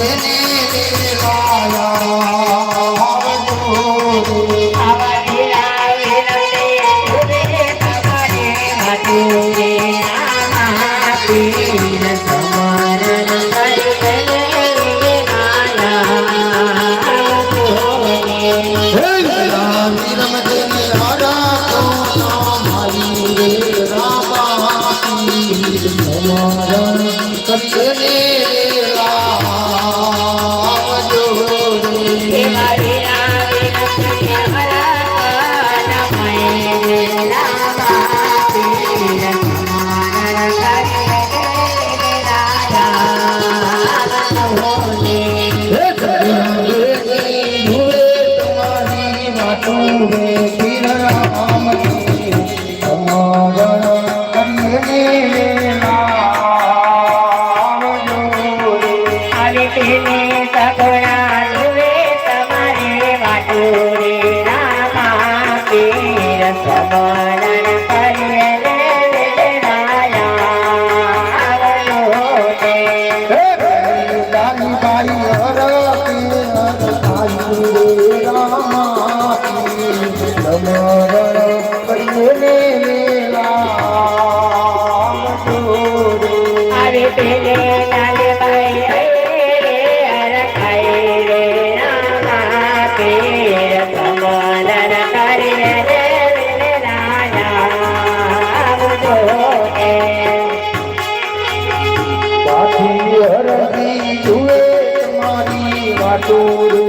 ne ne ne ડાલી બાઈ હર પીર ભાઈ રામા પીર રમણ তোর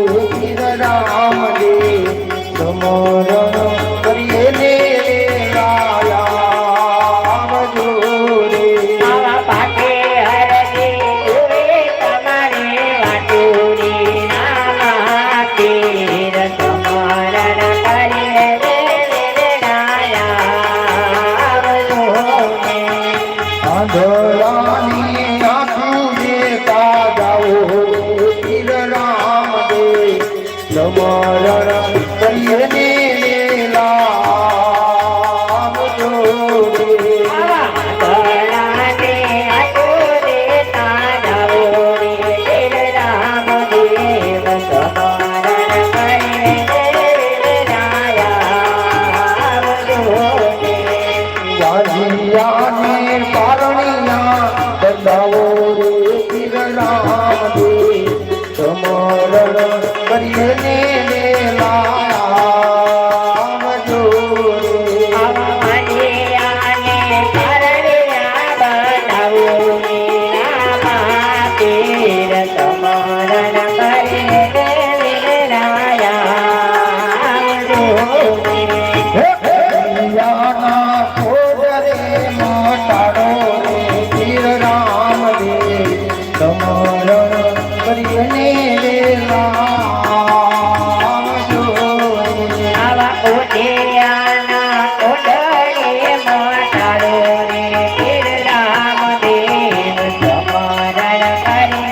Hare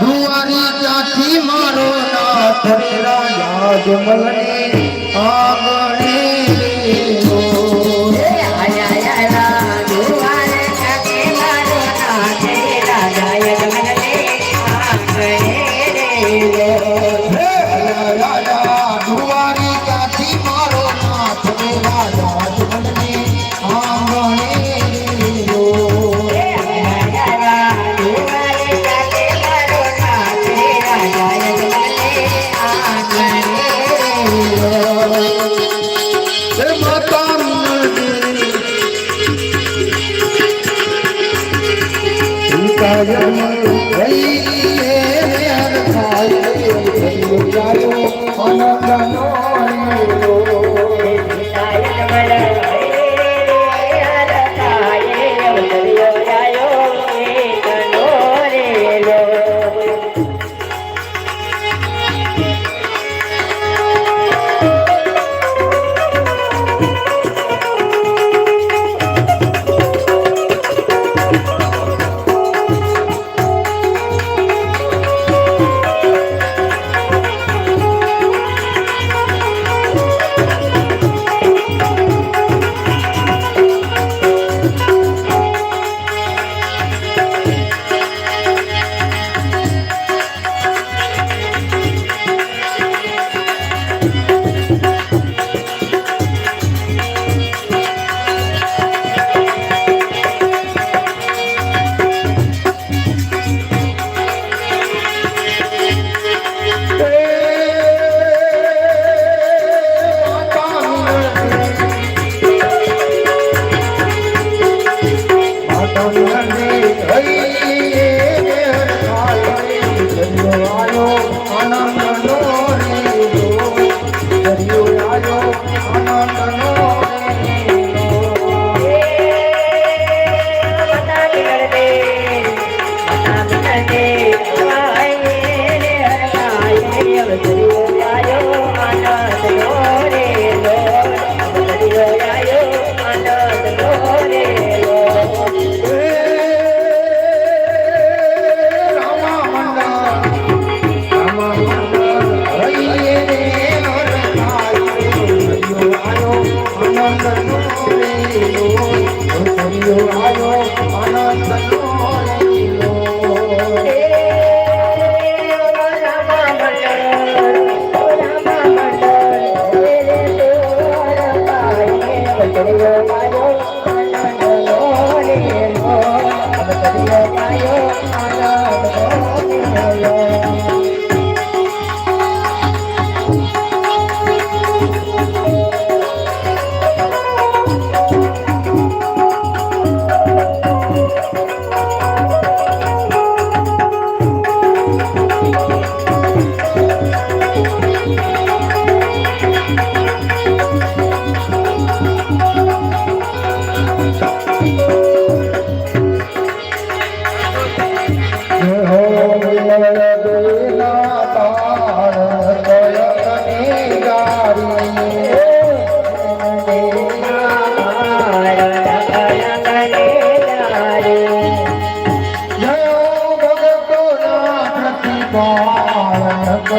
દુવારી ત્યાંથી મારો નાથ રે યાદ જમલની આંગણે 哎呀！હે હો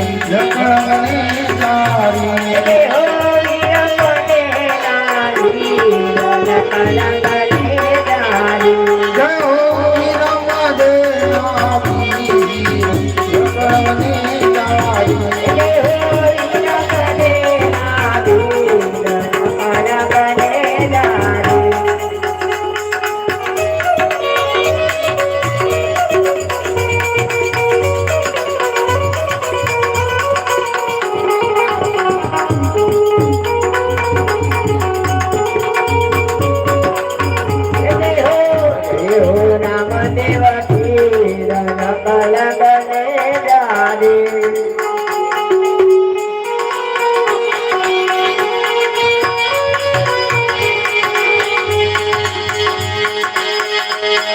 વિરમણે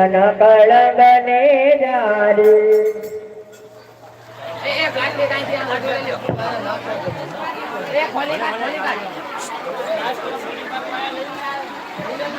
ભગવાન કળગને જારી કળગને જારી